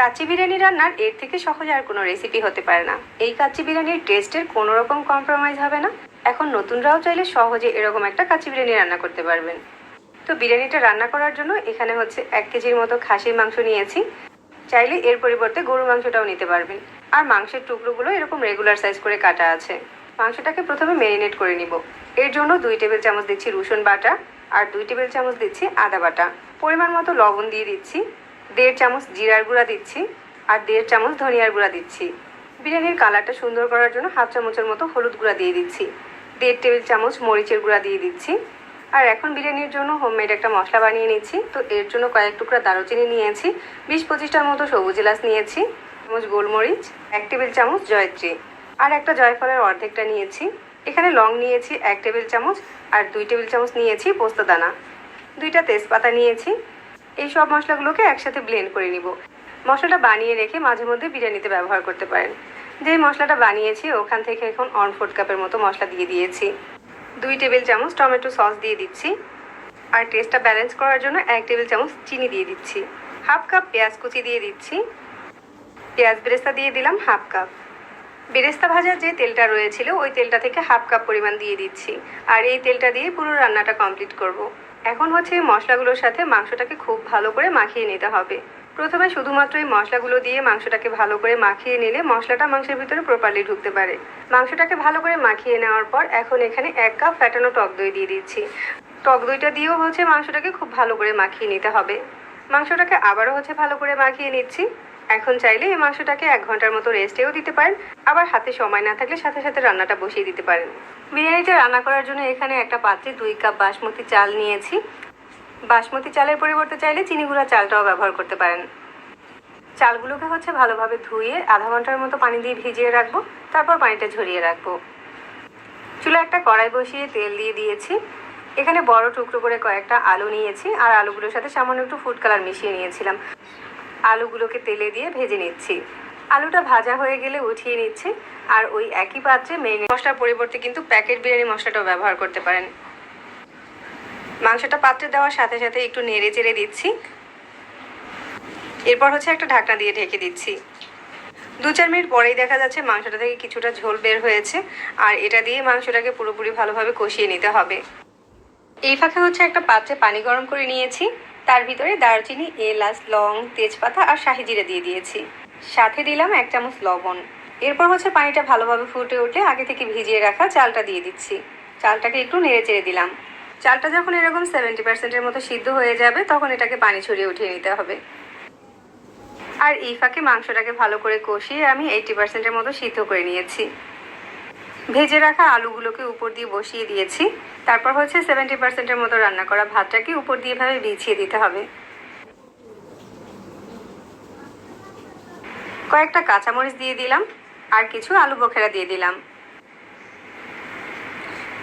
কাচ্চি বিরিয়ানি রান্নার এর থেকে সহজ আর কোনো রেসিপি হতে পারে না। এই কাচ্চি বিরিয়ানির টেস্টের কোনো রকম কম্প্রোমাইজ হবে না। এখন নতুনরাও চাইলে সহজে এরকম একটা কাচ্চি বিরিয়ানি রান্না করতে পারবেন। তো বিরিয়ানিটা রান্না করার জন্য এখানে হচ্ছে এক কেজির মতো খাসির মাংস নিয়েছি। চাইলে এর পরিবর্তে গরু মাংসটাও নিতে পারবেন। আর মাংসের টুকরোগুলো এরকম রেগুলার সাইজ করে কাটা আছে। মাংসটাকে প্রথমে ম্যারিনেট করে নিব। এর জন্য দুই টেবিল চামচ দিচ্ছি রসুন বাটা আর দুই টেবিল চামচ দিচ্ছি আদা বাটা। পরিমাণ মতো লবণ দিয়ে দিচ্ছি। দেড় চামচ জিরার গুঁড়া দিচ্ছি আর দেড় চামচ ধনিয়ার গুঁড়া দিচ্ছি। বিরিয়ানির কালারটা সুন্দর করার জন্য হাফ চামচের মতো হলুদ গুঁড়া দিয়ে দিচ্ছি। দেড় টেবিল চামচ মরিচের গুঁড়া দিয়ে দিচ্ছি। আর এখন বিরিয়ানির জন্য হোমমেড একটা মশলা বানিয়ে নিচ্ছি। তো এর জন্য কয়েক টুকরা দারুচিনি নিয়েছি। বিশ পঁচিশটার মতো সবুজ এলাচ নিয়েছি, চামচ গোলমরিচ, এক টেবিল চামচ জয়ত্রী। আর একটা জয়ফলের অর্ধেকটা নিয়েছি। এখানে লং নিয়েছি এক টেবিল চামচ আর দুই টেবিল চামচ নিয়েছি পোস্ত দানা। দুইটা তেজপাতা নিয়েছি। এই সব মশলাগুলোকে একসাথে ব্লেন্ড করে নিব। মশলাটা বানিয়ে রেখে মাঝে মধ্যে বিরিয়ানিতে ব্যবহার করতে পারেন। যেই মশলাটা বানিয়েছি, ওখান থেকে এখন অন ফোর্থ কাপের মতো মশলা দিয়ে দিয়েছি। দুই টেবিল চামচ টমেটো সস দিয়ে দিচ্ছি। আর টেস্টটা ব্যালেন্স করার জন্য এক টেবিল চামচ চিনি দিয়ে দিচ্ছি। হাফ কাপ পেঁয়াজ কুচি দিয়ে দিচ্ছি। পেঁয়াজ বেরেস্তা দিয়ে দিলাম হাফ কাপ বেরেস্তা ভাজার যে তেলটা রয়েছিল, ওই তেলটা থেকে হাফ কাপ পরিমাণ দিয়ে দিচ্ছি। আর এই তেলটা দিয়ে পুরো রান্নাটা কমপ্লিট করব। এখন হচ্ছে এই মশলাগুলোর সাথে মাংসটাকে খুব ভালো করে মাখিয়ে নিতে হবে। প্রথমে শুধুমাত্র এই মশলাগুলো দিয়ে মাংসটাকে ভালো করে মাখিয়ে নিলে মশলাটা মাংসের ভিতরে প্রপারলি ঢুকতে পারে। মাংসটাকে ভালো করে মাখিয়ে নেওয়ার পর এখন এখানে এক কাপ ফ্যাটানো টক দই দিয়ে দিচ্ছি। টক দইটা দিয়েও হচ্ছে মাংসটাকে খুব ভালো করে মাখিয়ে নিতে হবে। মাংসটাকে আবারও হচ্ছে ভালো করে মাখিয়ে নিচ্ছি। এখন চাইলে এই মাংসটাকে এক ঘণ্টার মতো রেস্টেও দিতে পারেন, আবার হাতে সময় না থাকলে সাথে সাথে রান্নাটা বসিয়ে দিতে পারেন। বিরিয়ানিটা রান্না করার জন্য এখানে একটা পাত্রে দুই কাপ বাসমতি চাল নিয়েছি। বাসমতি চালের পরিবর্তে চাইলে চিনি গুঁড়া চালটাও ব্যবহার করতে পারেন। চালগুলোকে হচ্ছে ভালোভাবে ধুয়ে আধা ঘণ্টার মতো পানি দিয়ে ভিজিয়ে রাখব, তারপর পানিটা ঝরিয়ে রাখব। চুলা একটা কড়াই বসিয়ে তেল দিয়ে দিয়েছি। এখানে বড় টুকরো করে কয়েকটা আলু নিয়েছি, আর আলুগুলোর সাথে সামান্য একটু ফুড কালার মিশিয়ে নিয়েছিলাম। আলুগুলোকে তেলে দিয়ে ভেজে নিচ্ছি। আলুটা ভাজা হয়ে গেলে উঠিয়ে নিচ্ছি আর ওই একই পাত্রে মেরিনেট মশলার পরিবর্তে কিন্তু প্যাকেট বিরিয়ানি মশলাটাও ব্যবহার করতে পারেন। মাংসটা পাত্রে দেওয়ার সাথে সাথে একটু নেড়ে চেড়ে দিচ্ছি। এরপর হচ্ছে একটা ঢাকনা দিয়ে ঢেকে দিচ্ছি। দু চার মিনিট পরেই দেখা যাচ্ছে মাংসটা থেকে কিছুটা ঝোল বের হয়েছে আর এটা দিয়ে মাংসটাকে পুরোপুরি ভালোভাবে কষিয়ে নিতে হবে। এই ফাঁকে হচ্ছে একটা পাত্রে পানি গরম করে নিয়েছি। তার ভিতরে দারচিনি, এলাচ, লং, তেজপাতা আর শাহি জিরে দিয়ে দিয়েছি। সাথে দিলাম এক চামচ লবণ। এরপর হচ্ছে পানিটা ভালোভাবে ফুটে উঠলে আগে থেকে ভিজিয়ে রাখা চালটা দিয়ে দিচ্ছি। চালটাকে একটু নেড়ে চেড়ে দিলাম। চালটা যখন এরকম সেভেন্টি পার্সেন্টের মতো সিদ্ধ হয়ে যাবে, তখন এটাকে পানি ছড়িয়ে উঠিয়ে নিতে হবে। আর এই ফাঁকে মাংসটাকে ভালো করে কষিয়ে আমি এইটি পার্সেন্টের মতো সিদ্ধ করে নিয়েছি। ভেজে রাখা আলুগুলোকে উপর দিয়ে বসিয়ে দিয়েছি। তারপর হচ্ছে সেভেন্টি পার্সেন্টের মতো রান্না করা ভাতটাকে উপর দিয়ে এভাবে বিছিয়ে দিতে হবে। কয়েকটা কাঁচামরিচ দিয়ে দিলাম, আর কিছু আলু বোখেরা দিয়ে দিলাম।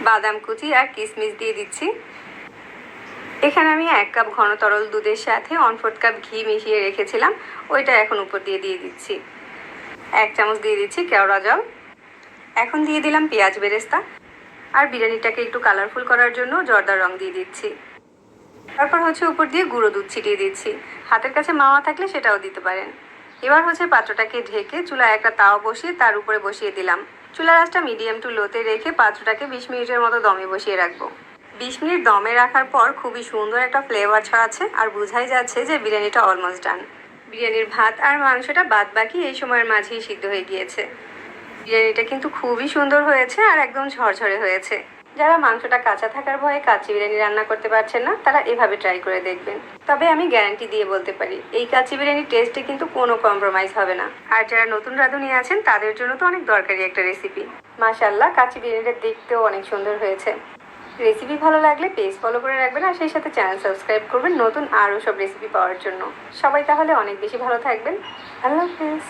বাদাম কুচি আর কিশমিশ দিয়ে দিচ্ছি। এখানে আমি এক কাপ ঘন তরল দুধের সাথে ওয়ান ফোর্থ কাপ ঘি মিশিয়ে রেখেছিলাম, ওইটা এখন উপর দিয়ে দিয়ে দিচ্ছি। এক চামচ দিয়ে দিচ্ছি কেওড়া জল। এখন দিয়ে দিলাম পেঁয়াজ বেরেস্তা আর বিরিয়ানিটাকে একটু কালারফুল করার জন্য জর্দার রং দিয়ে দিচ্ছি। তারপর হচ্ছে উপর দিয়ে গুঁড়ো দুধ ছিটিয়ে দিচ্ছি। হাতের কাছে মাওয়া থাকলে সেটাও দিতে পারেন। এবার হচ্ছে পাত্রটাকে ঢেকে চুলায় একটা তাও বসিয়ে তার উপরে বসিয়ে দিলাম। চুলার আঁচটা মিডিয়াম টু লোতে রেখে পাত্রটাকে বিশ মিনিটের মতো দমে বসিয়ে রাখব। বিশ মিনিট দমে রাখার পর খুবই সুন্দর একটা ফ্লেভার ছড়াচ্ছে আর বোঝাই যাচ্ছে যে বিরিয়ানিটা অলমোস্ট ডান বিরিয়ানির ভাত আর মাংসটা বাদ বাকি এই সময়ের মাঝেই সিদ্ধ হয়ে গিয়েছে। বিরিয়ানিটা কিন্তু খুবই সুন্দর হয়েছে আর একদম ঝরঝরে হয়েছে। যারা মাংসটা কাঁচা থাকার ভয়ে কাচ্চি বিরিয়ানি রান্না করতে পারছেন না, তারা এভাবে ট্রাই করে দেখবেন। তবে আমি গ্যারান্টি দিয়ে বলতে পারি, এই কাচ্চি বিরিয়ানির টেস্টে কিন্তু কোনো কম্প্রোমাইজ হবে না। আর যারা নতুন রাঁধুনি আছেন, তাদের জন্য তো অনেক দরকারি একটা রেসিপি মাশাল্লাহ কাচ্চি বিরিয়ানিটা দেখতেও অনেক সুন্দর হয়েছে। রেসিপি ভালো লাগলে পেজ ফলো করে রাখবেন আর সেই সাথে চ্যানেল সাবস্ক্রাইব করবেন, নতুন আরও সব রেসিপি পাওয়ার জন্য। সবাই তাহলে অনেক বেশি ভালো থাকবেন। আল্লাহ হাফিজ।